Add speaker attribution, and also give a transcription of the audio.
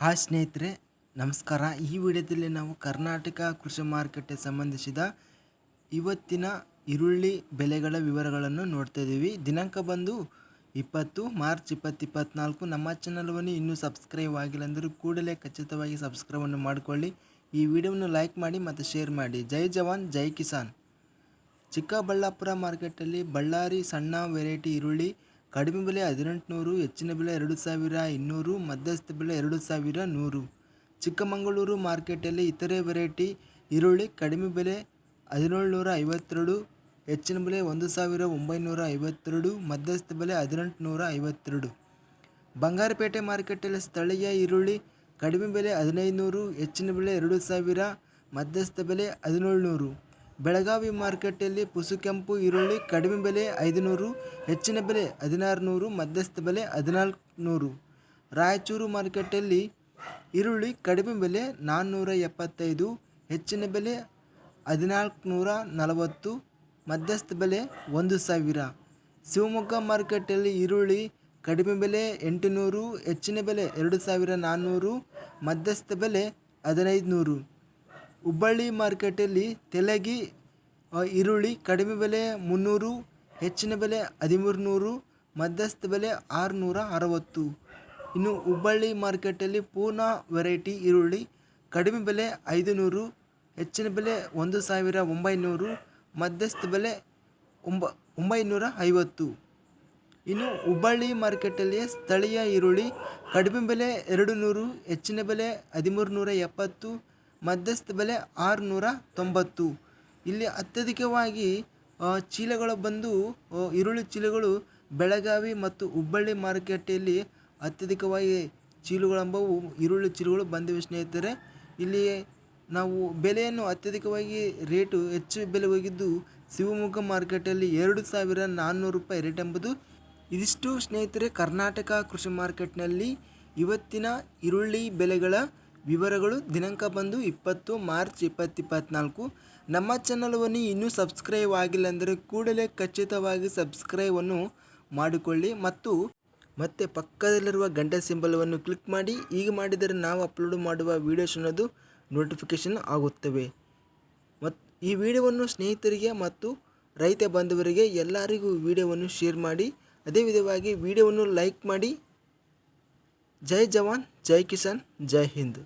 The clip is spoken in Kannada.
Speaker 1: ಹಾಯ್ ಸ್ನೇಹಿತರೆ, ನಮಸ್ಕಾರ. ಈ ವಿಡಿಯೋದಲ್ಲಿ ನಾವು ಕರ್ನಾಟಕ ಕೃಷಿ ಮಾರುಕಟ್ಟೆ ಸಂಬಂಧಿಸಿದ ಇವತ್ತಿನ ಈರುಳ್ಳಿ ಬೆಲೆಗಳ ವಿವರಗಳನ್ನು ನೋಡ್ತಾ ಇದ್ದೀವಿ. ದಿನಾಂಕ ಬಂದು ಇಪ್ಪತ್ತು, ಮಾರ್ಚ್ ಇಪ್ಪತ್ತು ಇಪ್ಪತ್ತ್ನಾಲ್ಕು ನಮ್ಮ ಚಾನಲ್ವನ್ನು ಇನ್ನೂ ಸಬ್ಸ್ಕ್ರೈಬ್ ಆಗಿಲ್ಲ ಅಂದರೂ ಕೂಡಲೇ ಖಚಿತವಾಗಿ ಸಬ್ಸ್ಕ್ರೈಬನ್ನು ಮಾಡಿಕೊಳ್ಳಿ. ಈ ವಿಡಿಯೋವನ್ನು ಲೈಕ್ ಮಾಡಿ ಮತ್ತು ಶೇರ್ ಮಾಡಿ. ಜೈ ಜವಾನ್, ಜೈ ಕಿಸಾನ್. ಚಿಕ್ಕಬಳ್ಳಾಪುರ ಮಾರ್ಕೆಟಲ್ಲಿ ಬಳ್ಳಾರಿ ಸಣ್ಣ ವೆರೈಟಿ ಈರುಳ್ಳಿ ಕಡಿಮೆ ಬೆಲೆ ಹದಿನೆಂಟುನೂರು, ಹೆಚ್ಚಿನ ಬೆಲೆ ಎರಡು ಸಾವಿರ, ಇನ್ನೂರು, ಮಧ್ಯಸ್ಥ ಬೆಲೆ ಎರಡು ಸಾವಿರ, ನೂರು. ಚಿಕ್ಕಮಗಳೂರು ಮಾರ್ಕೆಟಲ್ಲಿ ಇತರೆ ವೆರೈಟಿ ಈರುಳ್ಳಿ ಕಡಿಮೆ ಬೆಲೆ ಹದಿನೇಳುನೂರ ಐವತ್ತೆರಡು, ಹೆಚ್ಚಿನ ಬೆಲೆ ಒಂದು ಸಾವಿರ ಒಂಬೈನೂರ ಐವತ್ತೆರಡು, ಮಧ್ಯಸ್ಥ ಬೆಲೆ ಹದಿನೆಂಟುನೂರ ಐವತ್ತೆರಡು. ಬಂಗಾರಪೇಟೆ ಮಾರ್ಕೆಟಲ್ಲಿ ಸ್ಥಳೀಯ ಈರುಳ್ಳಿ ಕಡಿಮೆ ಬೆಲೆ ಹದಿನೈದುನೂರು, ಹೆಚ್ಚಿನ ಬೆಲೆ ಎರಡು ಸಾವಿರ, ಮಧ್ಯಸ್ಥ ಬೆಲೆ ಹದಿನೇಳುನೂರು. ಬೆಳಗಾವಿ ಮಾರ್ಕೆಟಲ್ಲಿ ಪುಸುಕೆಂಪು, ಈರುಳ್ಳಿ ಕಡಿಮೆ ಬೆಲೆ ಐದುನೂರು, ಹೆಚ್ಚಿನ ಬೆಲೆ ಹದಿನಾರು ನೂರು ಮಧ್ಯಸ್ಥ ಬೆಲೆ ಹದಿನಾಲ್ಕು ನೂರು ರಾಯಚೂರು ಮಾರುಕಟ್ಟೆಯಲ್ಲಿ ಈರುಳ್ಳಿ ಕಡಿಮೆ ಬೆಲೆ ನಾನ್ನೂರ ಎಪ್ಪತ್ತೈದು, ಹೆಚ್ಚಿನ ಬೆಲೆ ಹದಿನಾಲ್ಕು ನೂರ ನಲವತ್ತು, ಮಧ್ಯಸ್ಥ ಬೆಲೆ ಒಂದು ಸಾವಿರ. ಶಿವಮೊಗ್ಗ ಮಾರುಕಟ್ಟೆಯಲ್ಲಿ ಈರುಳ್ಳಿ ಕಡಿಮೆ ಬೆಲೆ ಎಂಟುನೂರು, ಹೆಚ್ಚಿನ ಬೆಲೆ ಎರಡು ಸಾವಿರ ನಾನ್ನೂರು, ಮಧ್ಯಸ್ಥ ಬೆಲೆ ಹದಿನೈದು ನೂರು ಹುಬ್ಬಳ್ಳಿ ಮಾರ್ಕೆಟಲ್ಲಿ ತೆಲಗಿ ಈರುಳ್ಳಿ ಕಡಿಮೆ ಬೆಲೆ ಮುನ್ನೂರು, ಹೆಚ್ಚಿನ ಬೆಲೆ ಹದಿಮೂರು ನೂರು ಮಧ್ಯಸ್ಥ ಬೆಲೆ ಆರುನೂರ ಅರವತ್ತು. ಇನ್ನು ಹುಬ್ಬಳ್ಳಿ ಮಾರ್ಕೆಟಲ್ಲಿ ಪೂನಾ ವೆರೈಟಿ ಈರುಳ್ಳಿ ಕಡಿಮೆ ಬೆಲೆ ಐದು ನೂರು ಹೆಚ್ಚಿನ ಬೆಲೆ ಒಂದು ಸಾವಿರ ಒಂಬೈನೂರು, ಮಧ್ಯಸ್ಥ ಬೆಲೆ ಒಂಬ, ಒಂಬೈನೂರ ಐವತ್ತು. ಇನ್ನು ಹುಬ್ಬಳ್ಳಿ ಮಾರ್ಕೆಟಲ್ಲಿ ಸ್ಥಳೀಯ ಈರುಳ್ಳಿ ಕಡಿಮೆ ಬೆಲೆ ಎರಡು ನೂರು, ಹೆಚ್ಚಿನ ಬೆಲೆ ಹದಿಮೂರು ನೂರ ಎಪ್ಪತ್ತು ಮಧ್ಯಸ್ಥ ಬೆಲೆ ಆರುನೂರ ತೊಂಬತ್ತು. ಇಲ್ಲಿ ಅತ್ಯಧಿಕವಾಗಿ ಚೀಲಗಳು ಬಂದು ಈರುಳ್ಳಿ ಚೀಲಗಳು ಬೆಳಗಾವಿ ಮತ್ತು ಹುಬ್ಬಳ್ಳಿ ಮಾರುಕಟ್ಟೆಯಲ್ಲಿ ಅತ್ಯಧಿಕವಾಗಿ ಚೀಲಗಳೆಂಬವು ಈರುಳ್ಳಿ ಚೀಲಗಳು ಬಂದಿವೆ ಸ್ನೇಹಿತರೆ. ಇಲ್ಲಿ ನಾವು ಬೆಲೆಯನ್ನು ಅತ್ಯಧಿಕವಾಗಿ ರೇಟು ಹೆಚ್ಚು ಬೆಲೆ ಹೋಗಿದ್ದು ಶಿವಮೊಗ್ಗ ಮಾರ್ಕೆಟಲ್ಲಿ ಎರಡು ಸಾವಿರ ನಾನ್ನೂರು ರೂಪಾಯಿ ರೇಟ್ ಎಂಬುದು ಇದಿಷ್ಟು ಸ್ನೇಹಿತರೆ. ಕರ್ನಾಟಕ ಕೃಷಿ ಮಾರ್ಕೆಟ್ನಲ್ಲಿ ಇವತ್ತಿನ ಈರುಳ್ಳಿ ಬೆಲೆಗಳ ವಿವರಗಳು ದಿನಾಂಕ ಬಂದು ಇಪ್ಪತ್ತು ಮಾರ್ಚ್ ಇಪ್ಪತ್ತು ಇಪ್ಪತ್ತ್ನಾಲ್ಕು ನಮ್ಮ ಚಾನಲ್ವನ್ನು ಇನ್ನೂ ಸಬ್ಸ್ಕ್ರೈಬ್ ಆಗಿಲ್ಲ ಅಂದರೆ ಕೂಡಲೇ ಖಚಿತವಾಗಿ ಸಬ್ಸ್ಕ್ರೈಬನ್ನು ಮಾಡಿಕೊಳ್ಳಿ ಮತ್ತು ಮತ್ತೆ ಪಕ್ಕದಲ್ಲಿರುವ ಗಂಟೆ ಸಿಂಬಲವನ್ನು ಕ್ಲಿಕ್ ಮಾಡಿ. ಈಗ ಮಾಡಿದರೆ ನಾವು ಅಪ್ಲೋಡ್ ಮಾಡುವ ವೀಡಿಯೋಸ್ ಅನ್ನೋದು ನೋಟಿಫಿಕೇಷನ್ ಆಗುತ್ತವೆ. ಮತ್ತು ಈ ವಿಡಿಯೋವನ್ನು ಸ್ನೇಹಿತರಿಗೆ ಮತ್ತು ರೈತ ಬಾಂಧವರಿಗೆ ಎಲ್ಲರಿಗೂ ವಿಡಿಯೋವನ್ನು ಶೇರ್ ಮಾಡಿ. ಅದೇ ವಿಧವಾಗಿ ವಿಡಿಯೋವನ್ನು ಲೈಕ್ ಮಾಡಿ. ಜೈ ಜವಾನ್, ಜೈ ಕಿಸಾನ್, ಜೈ ಹಿಂದ್.